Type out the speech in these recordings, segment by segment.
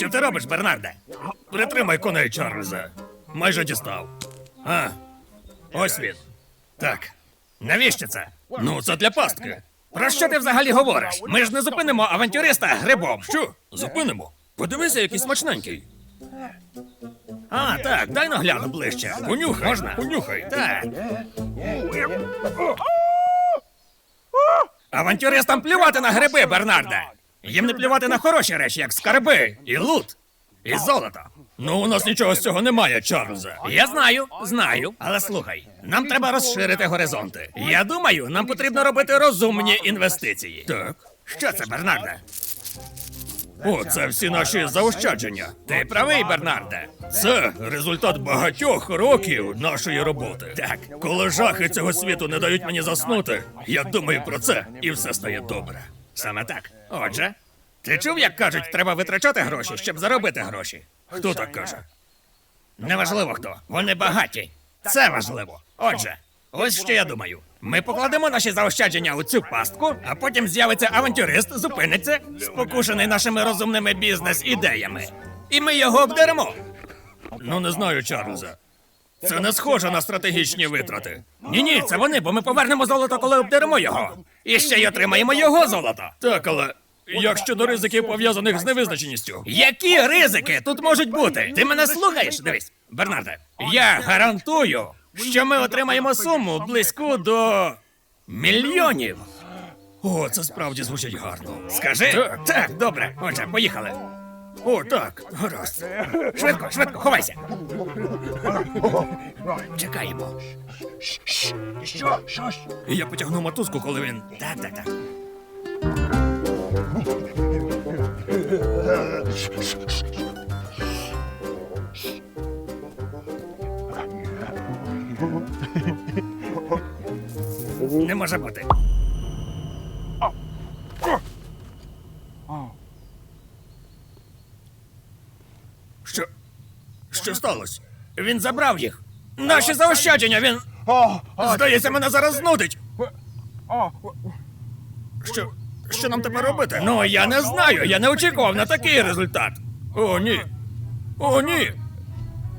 Що ти робиш, Бернарде? Притримай коней, Чарльза. Майже дістав. А, ось він. Так. Навіщо це? Ну, це для пастки. Про що ти взагалі говориш? Ми ж не зупинимо авантюриста грибом. Що? Зупинимо? Подивися, який смачненький. А, так, дай нагляну ближче. Понюхай. Можна? Понюхай. Так. Авантюристам плювати на гриби, Бернарде. Їм не плювати на хороші речі, як скарби, і лут, і золото. Ну, у нас нічого з цього немає, Чарльзе. Я знаю, знаю. Але слухай, нам треба розширити горизонти. Я думаю, нам потрібно робити розумні інвестиції. Так. Що це, Бернарде? О, це всі наші заощадження. Ти правий, Бернарде. Це результат багатьох років нашої роботи. Так, коли жахи цього світу не дають мені заснути, я думаю про це, і все стає добре. Саме так. Отже, ти чув, як кажуть, треба витрачати гроші, щоб заробити гроші? Хто так каже? Неважливо хто. Вони багаті. Це важливо. Отже, ось що я думаю. Ми покладемо наші заощадження у цю пастку, а потім з'явиться авантюрист, зупиниться, спокушений нашими розумними бізнес-ідеями. І ми його обдеремо. Ну, не знаю, Чарльзе. Це не схоже на стратегічні витрати. Ні, ні, це вони, бо ми повернемо золото, коли обдеремо його. І ще й отримаємо його золото. Так, але як щодо ризиків пов'язаних з невизначеністю? Які ризики тут можуть бути? Ти мене слухаєш? Дивись, Бернарде, я гарантую, що ми отримаємо суму близьку до мільйонів. О, це справді звучить гарно. Скажи? Так, так, добре. Отже, поїхали. О, так, гаразд. Швидко, швидко, ховайся. Чекаємо. І я потягну мотузку, коли він. Так, так, так. Не може бути. Що? Що сталося? Він забрав їх. Наші заощадження, він. Здається, мене зараз знудить. Що. Що нам тепер робити? Ну, я не знаю. Я не очікував на такий результат. О, ні. О, ні.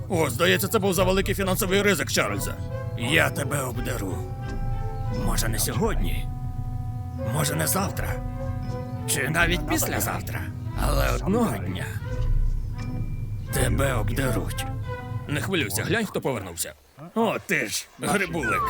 О, здається, це був завеликий фінансовий ризик, Чарльза. Я тебе обдеру. Може, не сьогодні. Може, не завтра. Чи навіть післязавтра. Але одного дня тебе обдеруть. Не хвилюйся, глянь, хто повернувся. О, ти ж, грибулик.